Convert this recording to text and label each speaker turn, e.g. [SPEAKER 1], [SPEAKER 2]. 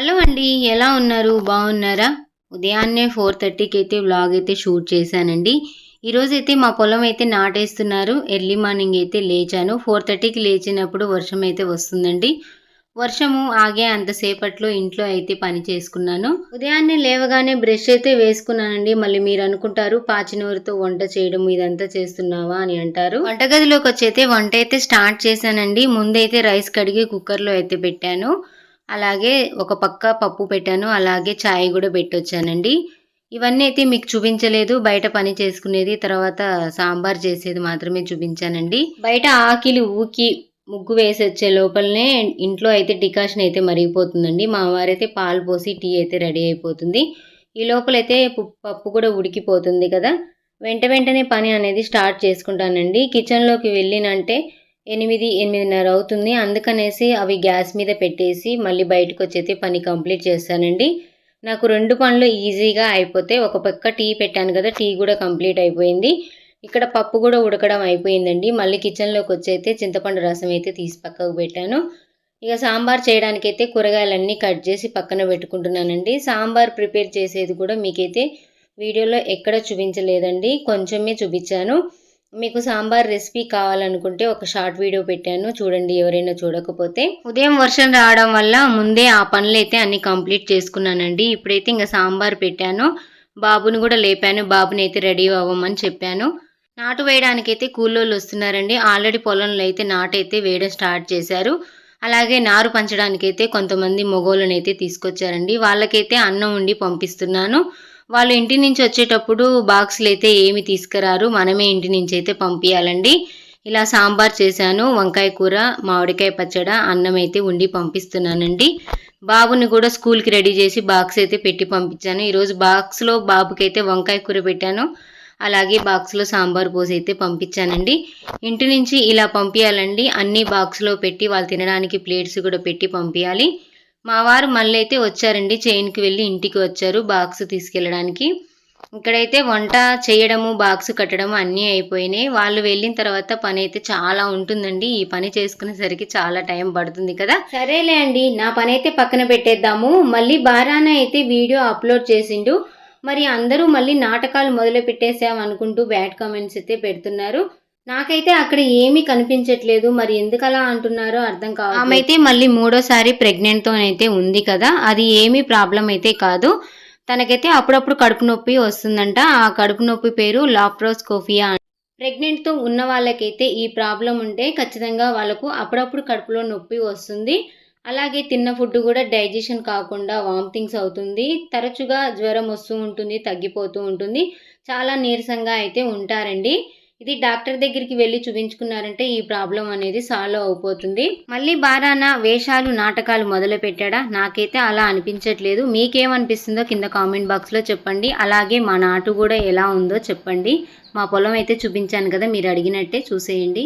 [SPEAKER 1] Hello అండి ఎలా ఉన్నారు? బాగున్నారా? ఉదయాన్నే ఫోర్ థర్టీకి అయితే వ్లాగ్ అయితే షూట్ చేశానండి. ఈరోజు అయితే మా పొలం అయితే నాటేస్తున్నారు. ఎర్లీ మార్నింగ్ అయితే లేచాను. ఫోర్ థర్టీకి లేచినప్పుడు వర్షం అయితే వస్తుందండి. వర్షము ఆగే అంతసేపట్లో ఇంట్లో అయితే పని చేసుకున్నాను. ఉదయాన్నే లేవగానే బ్రష్ అయితే వేసుకున్నానండి. మళ్ళీ మీరు అనుకుంటారు పాచినూరుతో వంట చేయడం ఇదంతా చేస్తున్నావా అని అంటారు. వంటగదిలోకి వచ్చి అయితే వంట అయితే స్టార్ట్ చేశానండి. ముందైతే రైస్ కడిగి కుక్కర్లో అయితే పెట్టాను. అలాగే ఒక పక్క పప్పు పెట్టాను అలాగే చాయ్ కూడా పెట్టొచ్చానండి. ఇవన్నీ అయితే మీకు చూపించలేదు బయట పని చేసుకునేది తర్వాత సాంబార్ చేసేది మాత్రమే చూపించానండి. బయట ఆకిలి ఊకి ముగ్గు వేసి వచ్చే లోపలనే ఇంట్లో అయితే డికాషన్ అయితే మరిగిపోతుందండి. మా వారైతే పాలు పోసి టీ అయితే రెడీ అయిపోతుంది. ఈ లోపలైతే పప్పు కూడా ఉడికిపోతుంది కదా. వెంట వెంటనే పని అనేది స్టార్ట్ చేసుకుంటానండి. కిచెన్లోకి వెళ్ళినంటే ఎనిమిది ఎనిమిదిన్నర అవుతుంది. అందుకనేసి అవి గ్యాస్ మీద పెట్టేసి మళ్ళీ బయటకు వచ్చైతే పని కంప్లీట్ చేస్తానండి. నాకు రెండు పనులు ఈజీగా అయిపోతే ఒక పక్క టీ పెట్టాను కదా టీ కూడా కంప్లీట్ అయిపోయింది. ఇక్కడ పప్పు కూడా ఉడకడం అయిపోయిందండి. మళ్ళీ కిచెన్లోకి వచ్చైతే చింతపండు రసం అయితే తీసి పక్కకు పెట్టాను. ఇక సాంబార్ చేయడానికైతే కూరగాయలన్నీ కట్ చేసి పక్కన పెట్టుకుంటున్నానండి. సాంబార్ ప్రిపేర్ చేసేది కూడా మీకైతే వీడియోలో ఎక్కడ చూపించలేదండి. కొంచెమే చూపించాను. మీకు సాంబార్ రెసిపీ కావాలనుకుంటే ఒక షార్ట్ వీడియో పెట్టాను. చూడండి ఎవరైనా చూడకపోతే. ఉదయం వర్షం రావడం వల్ల ముందే ఆ పనులు అయితే అన్ని కంప్లీట్ చేసుకున్నానండి. ఇప్పుడైతే ఇంకా సాంబార్ పెట్టాను. బాబుని కూడా లేపాను. బాబుని అయితే రెడీ అవ్వమని చెప్పాను. నాటు వేయడానికైతే కూలోళ్ళు వస్తున్నారండి. ఆల్రెడీ పొలంలో అయితే నాటైతే వేయడం స్టార్ట్ చేశారు. అలాగే నారు పంచడానికైతే కొంతమంది మొగోళ్ళనైతే తీసుకొచ్చారండి. వాళ్ళకైతే అన్నం ఉండి పంపిస్తున్నాను. వాళ్ళు ఇంటి నుంచి వచ్చేటప్పుడు బాక్సులు అయితే ఏమి తీసుకురారు? మనమే ఇంటి నుంచి అయితే పంపించాలండి ఇలా సాంబార్ చేశాను వంకాయ కూర మామిడికాయ పచ్చడ అన్నం అయితే ఉండి పంపిస్తున్నానండి. బాబుని కూడా స్కూల్కి రెడీ చేసి బాక్స్ అయితే పెట్టి పంపించాను. ఈరోజు బాక్స్లో బాబుకి అయితే వంకాయ కూర పెట్టాను. అలాగే బాక్స్లో సాంబార్ పోసి అయితే పంపించానండి. ఇంటి నుంచి ఇలా పంపించాలండి అన్ని బాక్స్లో పెట్టి వాళ్ళు తినడానికి ప్లేట్స్ కూడా పెట్టి పంపించాలి మా వారు మళ్ళీ అయితే వచ్చారండి. చైన్కి వెళ్ళి ఇంటికి వచ్చారు బాక్స్ తీసుకెళ్ళడానికి. ఇక్కడైతే వంట చేయడము బాక్స్ కట్టడము అన్నీ అయిపోయినాయి. వాళ్ళు వెళ్ళిన తర్వాత పని అయితే చాలా ఉంటుందండి. ఈ పని చేసుకునేసరికి చాలా టైం పడుతుంది కదా. సరేలే అండి. నా పని అయితే పక్కన పెట్టేద్దాము. మళ్ళీ బారాన అయితే వీడియో అప్లోడ్ చేసిండు. మరి అందరూ మళ్ళీ నాటకాలు మొదలు పెట్టేసాం అనుకుంటూ బ్యాడ్ కామెంట్స్ అయితే పెడుతున్నారు. నాకైతే అక్కడ ఏమీ కనిపించట్లేదు. మరి ఎందుకు అలా అంటున్నారో అర్థం కాదు ఆమె అయితే మళ్ళీ మూడోసారి ప్రెగ్నెంట్తోనైతే ఉంది కదా. అది ఏమీ ప్రాబ్లం అయితే కాదు. తనకైతే అప్పుడప్పుడు కడుపు నొప్పి వస్తుందంట. ఆ కడుపు నొప్పి పేరు లాప్రోస్కోఫియా ప్రెగ్నెంట్తో ఉన్న వాళ్ళకైతే ఈ ప్రాబ్లం ఉంటే ఖచ్చితంగా వాళ్ళకు అప్పుడప్పుడు కడుపులో నొప్పి వస్తుంది. అలాగే తిన్న ఫుడ్ కూడా డైజెషన్ కాకుండా వామిటింగ్స్ అవుతుంది. తరచుగా జ్వరం వస్తూ ఉంటుంది తగ్గిపోతూ ఉంటుంది. చాలా నీరసంగా అయితే ఉంటారండి. ఇది డాక్టర్ దగ్గరికి వెళ్ళి చూపించుకున్నారంటే ఈ ప్రాబ్లం అనేది సాల్వ్ అయిపోతుంది మళ్ళీ బారాన వేషాలు నాటకాలు మొదలు పెట్టాడా నాకైతే అలా అనిపించట్లేదు. మీకేమనిపిస్తుందో కింద కామెంట్ బాక్స్లో చెప్పండి. అలాగే మా నాటు కూడా ఎలా ఉందో చెప్పండి. మా పొలం అయితే చూపించాను కదా మీరు అడిగినట్టే చూసేయండి.